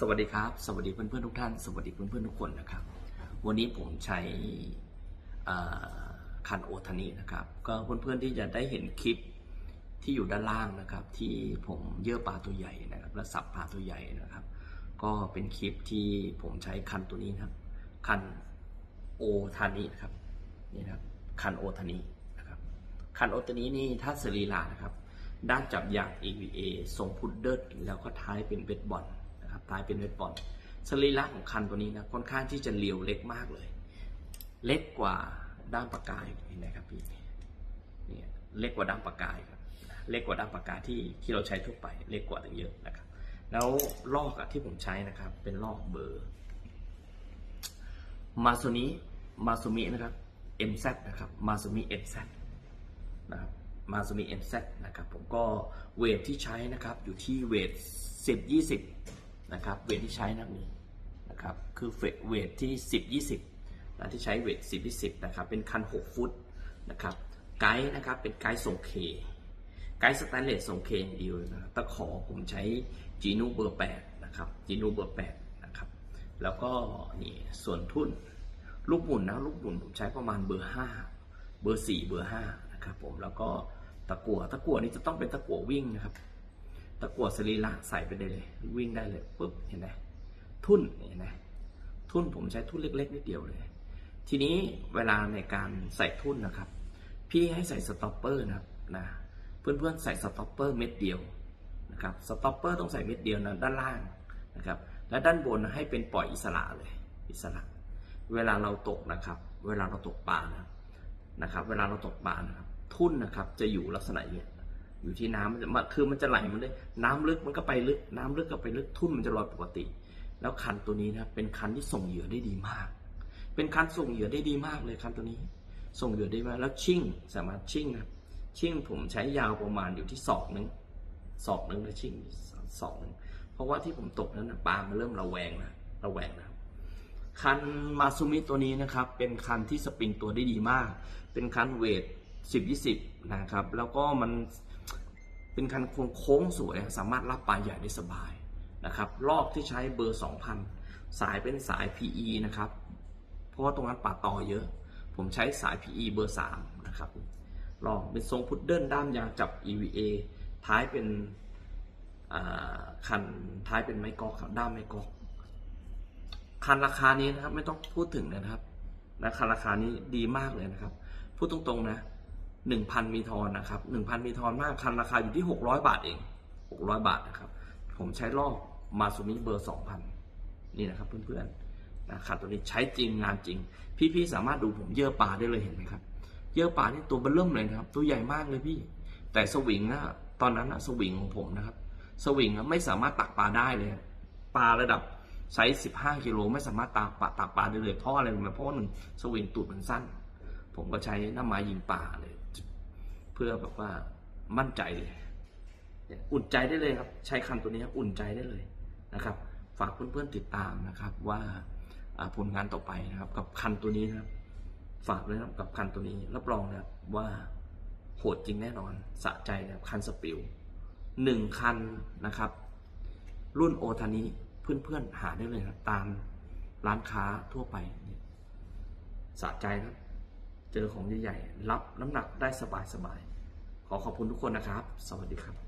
สวัสดีครับ สวัสดีเพื่อนๆทุกท่าน สวัสดีเพื่อนๆทุกคนนะครับ วันนี้ผมใช้คันโอทานินะครับ ก็เพื่อนๆที่จะได้เห็นคลิปที่อยู่ด้านล่างนะครับ ที่ผมเยื่อปลาตัวใหญ่นะครับและสับปลาตัวใหญ่นะครับ ก็เป็นคลิปที่ผมใช้คันตัวนี้นะครับ คันโอทานินะครับนี่นะครับคันโอทานินะครับคันโอทานินี่ถ้าสรีระนะครับ ด้านจับอย่าง EVA ทรงพุดเดิลแล้วก็ท้ายเป็นเวทบอล นะครับท้ายเป็นเวทบอลสรีระของคันตัวนี้นะค่อนข้างที่จะเรียวเล็กมากเลย เล็กกว่าด้ามปากกายเห็นไหมครับพี่เนี่ยเล็กกว่าด้ามปากกาครับเล็กกว่าด้ามปากกาที่ที่เราใช้ทั่วไปเล็กกว่าตั้งเยอะนะครับ แล้วลอกอะที่ผมใช้นะครับ เป็นลอกเบอร์มาซูมิมาซูมินะครับ MZ นะครับมาซูมิ MZ นะครับมาซูมิ MZ นะครับผมก็เวทที่ใช้นะครับอยู่ที่เวท10 20 นะครับเวทที่ใช้นักมีนะครับคือเวทที่ 10 20นะที่ใช้เวท10 20นะครับเป็นคัน 6 ฟุตนะครับไกด์นะครับเป็นไกด์ทรงเค ไกด์สแตนเลสทรงเคอย่างเดียวนะตะขอผมใช้จีนูเบอร์8นะครับจีนูเบอร์8นะครับแล้วก็นี่ส่วนทุ่นลูกหมุนนะลูกหมุนผมใช้ประมาณเบอร์ 5 เบอร์ 4 เบอร์5นะครับผมแล้วก็ตะกั่วตะกั่วนี่จะต้องเป็นตะกั่ววิ่งนะครับ ตะกั่วสรีระใส่ไปได้เลย วิ่งได้เลยปุ๊บเห็นไหมทุ่นเห็นไหมทุ่นผมใช้ทุ่นเล็กๆนิดเดียวเลย ทีนี้เวลาในการใส่ทุ่นนะครับ พี่ให้ใส่สต็อปเปอร์นะครับนะเพื่อนๆใส่สต็อปเปอร์เม็ดเดียวนะครับสต็อปเปอร์ต้องใส่เม็ดเดียวนะด้านล่างนะครับและด้านบนให้เป็นปล่อยอิสระเลยอิสระ เวลาเราตกนะครับ เวลาเราตกปลานะนะครับ เวลาเราตกปลานะครับ ทุ่นนะครับจะอยู่ลักษณะอย่างเงี้ อยู่ที่น้ำมันคือมันจะไหลมันเลยน้ำลึกมันก็ไปลึกน้ำลึกก็ไปลึกทุ่นมันจะลอยปกติ แล้วคันตัวนี้นะครับเป็นคันที่ส่งเหยื่อได้ดีมาก เป็นคันส่งเหยื่อได้ดีมากเลยคันตัวนี้ ส่งเหยื่อได้มากแล้วชิ่งสามารถชิ่งนะชิ่งผมใช้ยาวประมาณอยู่ที่ศอกหนึ่งศอกหนึ่งนะชิ่งศอกหนึ่งเพราะว่าที่ผมตกนั้นนะปลามันเริ่มระแวงนะระแวงนะครับคันมาซูมิตัวนี้นะครับ เป็นคันที่สปริงตัวได้ดีมาก เป็นคันเวท 10 20นะครับ แล้วก็มันเป็นคันโค้งสวย สามารถรับปลาใหญ่ได้สบายนะครับรอบที่ใช้เบอร์2,000สายเป็นสาย PE นะครับ เพราะว่าตรงนั้นป่าต่อเยอะ ผมใช้สาย PE เบอร์3นะครับลองเป็นทรงพุดเดิ้ลด้ามยางจับ EVA ท้ายเป็นคันท้ายเป็นไม้กอกครับด้ามไม้กอกคันราคานี้นะครับไม่ต้องพูดถึงนะครับนะคันราคานี้ดีมากเลยนะครับ พูดตรงๆนะ หนึ่งพันมีทอนนะครับหนึ่งพันมีทอนมากคันราคาอยู่ที่หกร้อยบาทเองหกร้อยบาทนะครับ ผมใช้ลอกมาซูมิเบอร์สองพันนี่นะครับ เพื่อนๆนะคันตัวนี้ใช้จริงงานจริง พี่ๆสามารถดูผมเยื่อปลาได้เลยเห็นไหมครับเยื่อปลานี่ตัวเบลเริ่มเลยนะครับ ตัวใหญ่มากเลยพี่ แต่สวิงนะตอนนั้นนะสวิงของผมนะครับ สวิงไม่สามารถตักปลาได้เลย ปลาระดับไซส์15กิโลไม่สามารถตากปลาตากปลาได้เลยเพราะอะไรรู้ไหมเพราะหนึ่งสวิงตูดมันสั้น ผมก็ใช้น้ำไม้ยิงปลาเลย เพื่อแบบว่ามั่นใจเลยอุ่นใจได้เลยครับ ใช้คันตัวนี้อุ่นใจได้เลยนะครับ ฝากเพื่อนๆติดตามนะครับว่าผลงานต่อไปนะครับ กับคันตัวนี้นะครับ ฝากเลยนะกับคันตัวนี้รับรองนะครับว่าโหดจริงแน่นอนสะใจนะครับคันสปิลหนึ่งคันนะครับ รุ่นโอทานิเพื่อนๆหาได้เลยครับตามร้านค้าทั่วไปสะใจครับ เจอของใหญ่ๆรับน้ำหนักได้สบายๆขอขอบคุณทุกคนนะครับ สวัสดีครับ